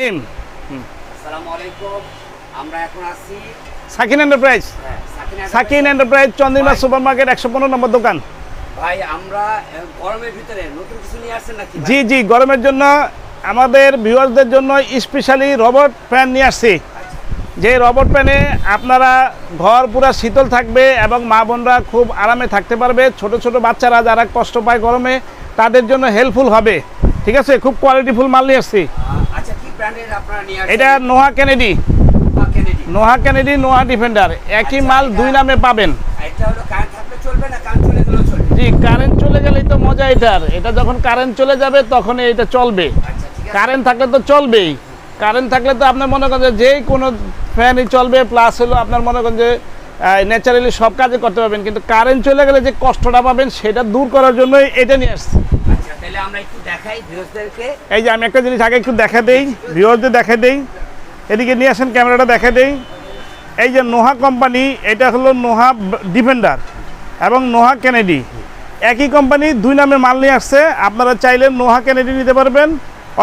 নিন আসসালামু আলাইকুম। আমরা এখন আছি সাকিন এন্টারপ্রাইজ হ্যাঁ, সাকিনা সাকিন এন্টারপ্রাইজ চন্দ্রিমা সুপার মার্কেট একশো পনেরো নম্বর দোকান। ভাই আমরা গরমের ভিতরে নতুন কিছু নিয়ে আসছেন নাকি জি জি গরমের জন্য আমাদের ভিউয়ার্সদের জন্য স্পেশালি রবট ফ্যান নিয়ে আসছি। যে রবট ফ্যানে আপনারা ঘর পুরা শীতল থাকবে এবং মা বোনরা খুব আরামে থাকতে পারবে। ছোট ছোট বাচ্চারা যারা কষ্ট পায় গরমে তাদের জন্য হেল্পফুল হবে। ঠিক আছে? খুব কোয়ালিটিফুল মাল নিয়ে আসছি। এটা Noha Kennedy. Noha Kennedy. Noha defender একই আচ্ছা, মাল দুই নামে পাবেন। জি কারেন্ট চলে গেলেই তো মজা এটার এটা যখন কারেন্ট চলে যাবে তখন এটা চলবে। আচ্ছা কারেন্ট থাকলে তো চলবেই। কারেন্ট থাকলে তো আপনার মনে করেন যেই কোনো ফ্যানই চলবে প্লাস হলো আপনার মনে করেন যে ন্যাচারালি সব কাজে করতে পারবেন। কিন্তু কারেন্ট চলে গেলে যে কষ্টটা পাবেন সেটা দূর করার জন্যই এটা নিয়ে আসছি। তাহলে আমরা একটু দেখাই ভিউয়ার্সদেরকে। এই যে আমি একটা জিনিস আগে একটু দেখা দেই ভিউয়ারদের দেখা দেই। এদিকে নিয়ে আসেন ক্যামেরাটা দেখা দেই। এই যে নোহা কোম্পানি এটা হলো নোহা ডিফেন্ডার এবং নোহা কেনেডি। একই কোম্পানি দুই নামে মাল নিয়ে আসছে। আপনারা চাইলে নোহা কেনেডি নিতে পারবেন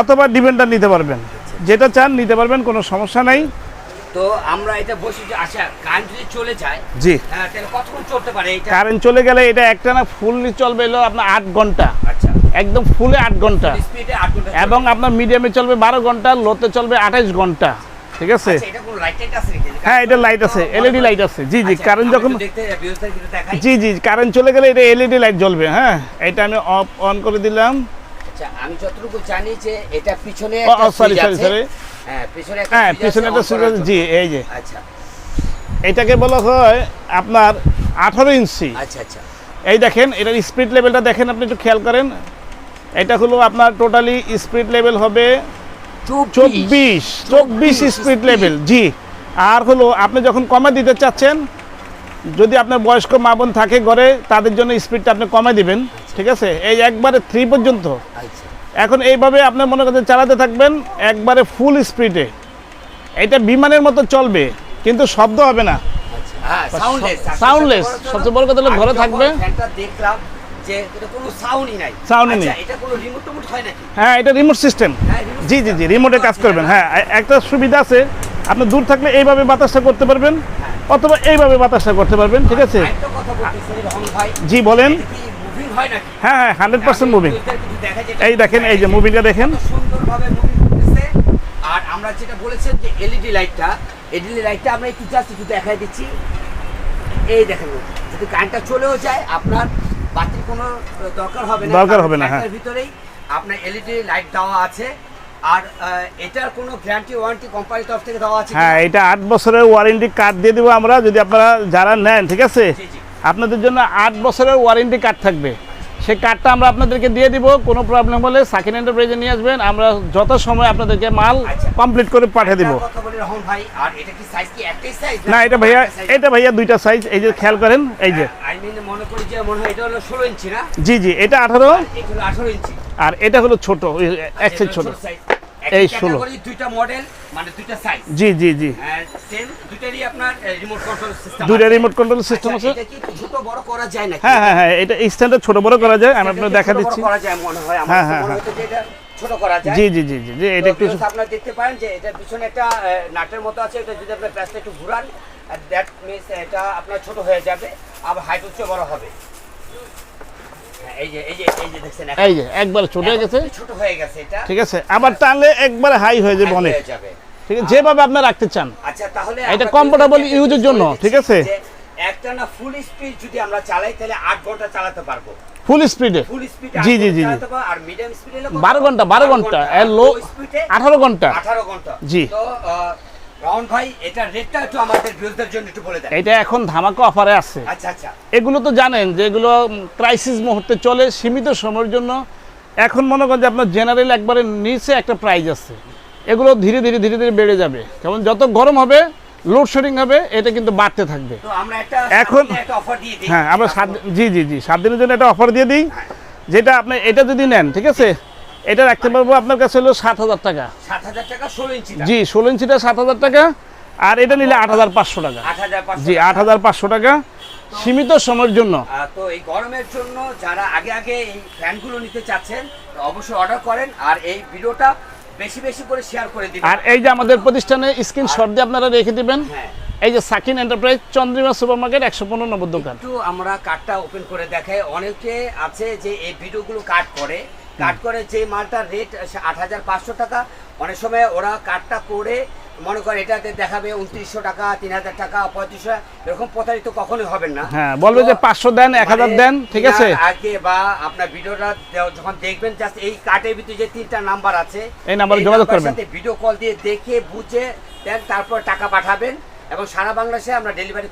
অথবা ডিফেন্ডার নিতে পারবেন। যেটা চান নিতে পারবেন কোনো সমস্যা নাই। তো আমরা এটা বসে যে আচ্ছা কারেন্ট যদি চলে যায় জি। হ্যাঁ তাহলে কতক্ষণ চলতে পারে এটা? কারেন্ট চলে গেলে এটা একটা না ফুললি চলবে হলো আপনার আট ঘণ্টা। আচ্ছা। একদম ফুলে আট ঘণ্টা। এবং আপনার মিডিয়ামে চলবে বারো ঘণ্টা লোতে চলবে আঠাইশ ঘণ্টা। ঠিক আছে? আচ্ছা এটা লাইট আছে নাকি? হ্যাঁ এটা লাইট আছে এলইডি লাইট আছে। জি জি আচ্ছা, কারেন্ট যখন একটু দেখাই। জি জি কারেন্ট চলে গেলে এটা এলইডি লাইট জ্বলবে হ্যাঁ? এটা আমি অফ অন করে দিলাম। আচ্ছা আমি যতটুকু জানি যে এটা পিছনে ও, একটা ও, sorry, সুইচ sorry, আছে। sorry। হ্যাঁ পিছনে একটা হ্যাঁ পিছনে একটা সুইচ আছে, জি এই যে। আচ্ছা। এটাকে বলা হয় আপনার আঠারো ইঞ্চি। আচ্ছা আচ্ছা। এই দেখেন এটার স্পিড লেভেলটা দেখেন আপনি একটু খেয়াল করেন। এটা হলো আপনার টোটালি স্পিড লেভেল হবে চব্বিশ। চব্বিশ স্পিড লেভেল জি। আর হলো আপনি যখন কমে দিতে চাচ্ছেন যদি আপনার বয়স্ক মা বোন থাকে ঘরে তাদের জন্য স্পিডটা আপনি কমে দিবেন ঠিক আছে? এই একবারে থ্রি পর্যন্ত। আচ্ছা। এখন এইভাবে আপনার মনে করেন চালাতে থাকবেন একবারে ফুল স্পিডে এটা বিমানের মতো চলবে কিন্তু শব্দ হবে না। আচ্ছা হ্যাঁ সাউন্ডলেস সবচেয়ে বড় কথা হলো ঘরে থাকবে। দেখলাম যে এটা কোনো সাউন্ডই নাই। Sound-ই নেই। আচ্ছা, এটা কোনো রিমোট টিমোট হয় নাকি? হ্যাঁ এটা রিমোট সিস্টেম হ্যাঁ, জি জি জি রিমোটে কাজ করবেন। হ্যাঁ একটা সুবিধা আছে আপনি দূর থাকলে এইভাবে বাতাসটা করতে পারবেন অথবা এইভাবে বাতাসটা করতে পারবেন ঠিক আছে? ভাই। জি বলেন। হয় হ্যাঁ হ্যাঁ হান্ড্রেড পার্সেন্ট মুভিং এই দেখেন এই যে মুভিটা দেখেন। সুন্দরভাবে মুভি আর আমরা যেটা বলেছেন যে এলইডি লাইটটা এলইডি লাইটটা আমরা একটু জাস্ট একটু দেখাই দিচ্ছি। এই দেখেন যদি কারেন্টটা চলেও যায় আপনার বাতির কোনো দরকার হবে না। দরকার হবে না, হ্যাঁ। ভিতরেই আপনার এলইডি লাইট দেওয়া আছে। আর এটার কোনো গ্যারান্টি ওয়ারেন্টি কোম্পানির তরফ থেকে দেওয়া আছে হ্যাঁ এটা আট বছরের ওয়ারেন্টি কার্ড দিয়ে দেবো আমরা যদি আপনারা যারা নেন ঠিক আছে। আপনাদের জন্য আট বছরের ওয়ারেন্টি কার্ড থাকবে। সেই কার্ডটা আমরা আপনাদেরকে দিয়ে দিব কোনো প্রবলেম হলে সাকিন এন্টারপ্রাইজে নিয়ে আসবেন আমরা যত সময় আপনাদেরকে মাল আচ্ছা। কমপ্লিট করে পাঠিয়ে দিব। না এটা ভাইয়া এটা ভাইয়া দুইটা সাইজ এই যে খেয়াল করেন এই যে। মিন মনে করি যে মনে হয় এটা হলো ষোলো ইঞ্চি না? জি জি এটা আঠারো। এটা ইঞ্চি। আর এটা হলো ছোট ওই এক সাইজ ছোট। এই এই 16 ষোলো। দুইটা মডেল মানে দুইটা সাইজ জি জি জি। সেম দুইটারই আপনার রিমোট কন্ট্রোল সিস্টেম দুইটা রিমোট কন্ট্রোল সিস্টেম আছে। এটা কি ছোট বড় করা যায় নাকি? হ্যাঁ হ্যাঁ হ্যাঁ এটা স্ট্যান্ডার্ড ছোট বড় করা যায়। আমি আপনাকে দেখা দিচ্ছি। করা যায় মনে হয় আমার। হ্যাঁ, হ্যাঁ, মনে হ্যাঁ। যে এটা ছোট করা যায়। জি জি জি জি এটা একটু আপনারা দেখতে পারেন যে এটা পিছনে একটা নাটের মতো আছে। এটা যদি একটু ঘুরান দ্যাট মিনস এটা আপনার ছোট হয়ে যাবে। আবার হাইট উচ্চ বড় হবে। হ্যাঁ, এই যে এই যে এই যে দেখছেন এখন- এই যে একবার ছোট হয়ে গেছে। ছোট হয়ে গেছে এটা। ঠিক আছে আবার টানলে একবারে হাই হয়ে যাবে অনেক। ঠিক আছে যেভাবে আপনি রাখতে চান। আচ্ছা তাহলে এটা এর যে জন্য, ঠিক আছে? একটা না ফুল স্পিড যদি আমরা চালাই তাহলে আট ঘণ্টা চালাতে পারব। ফুল স্পিডে ফুল স্পিড জি, জি, জি, আর মিডিয়াম স্পিডে ঘণ্টা বারো ঘণ্টা এর লো স্পিডে আঠারো ঘণ্টা। আঠারো ঘণ্টা। জি। তো রাউন্ড ভাই এটা রেটটা একটু আমাদের ভিউজদের জন্য একটু বলে দেন। এটা এখন ধামাকা অফারে আছে। আচ্ছা আচ্ছা। এগুলো তো জানেন যে এগুলো ক্রাইসিস মুহূর্তে চলে সীমিত সময়ের জন্য। এখন মনে করেন যে আপনার জেনারেল একবারে নিচে একটা প্রাইস আছে। এগুলো ধীরে ধীরে ধীরে ধীরে বেড়ে যাবে। কারণ যত গরম হবে লোডশেডিং হবে এটা কিন্তু বাড়তে থাকবে। এখন- হ্যাঁ আমরা সাত জি জি জি সাত দিনের জন্য একটা অফার দিয়ে দিই। যেটা আপনি এটা যদি নেন ঠিক আছে? এটা রাখতে পারব আপনার কাছে হলো সাত হাজার টাকা। টাকা ইঞ্চি জি ষোলো ইঞ্চিটা সাত হাজার টাকা। আর এটা নিলে আট হাজার পাঁচশো টাকা। জি আট হাজার পাঁচশো টাকা। সীমিত সময়ের জন্য। তো এই গরমের জন্য যারা আগে আগে এই ফ্যানগুলো নিতে চাচ্ছেন অবশ্যই অর্ডার করেন আর এই ভিডিওটা বেশি বেশি করে শেয়ার করে দিন আর এই যে আমাদের প্রতিষ্ঠানে স্ক্রিনশট দিয়ে আপনারা রেখে দিবেন। হ্যাঁ। এই যে সাকিন এন্টারপ্রাইজ চন্দ্রিমা সুপার মার্কেট একশো পনেরো নম্বর দোকান। আমরা কার্ডটা ওপেন করে দেখাই। অনেকে আছে যে এই ভিডিওগুলো কাট করে। কাট করে যে মালটার রেট আট হাজার পাঁচশো টাকা। অনেক সময় ওরা কাটটা করে মনে করে এটাতে দেখাবে উনত্রিশশো টাকা তিন হাজার টাকা পঁয়ত্রিশশো এরকম প্রতারিত কখনোই হবেন না। হ্যাঁ বলবে যে পাঁচশো দেন এক হাজার মানে দেন ঠিক আছে? আগে বা আপনার ভিডিওটা যখন দেখবেন জাস্ট এই কার্ডের ভিতরে যে তিনটা নাম্বার আছে এই নাম্বারে যোগাযোগ করবেন। ভিডিও কল দিয়ে দেখে বুঝে দেন তারপর টাকা পাঠাবেন। এবং সারা বাংলাদেশে আমরা ডেলিভারি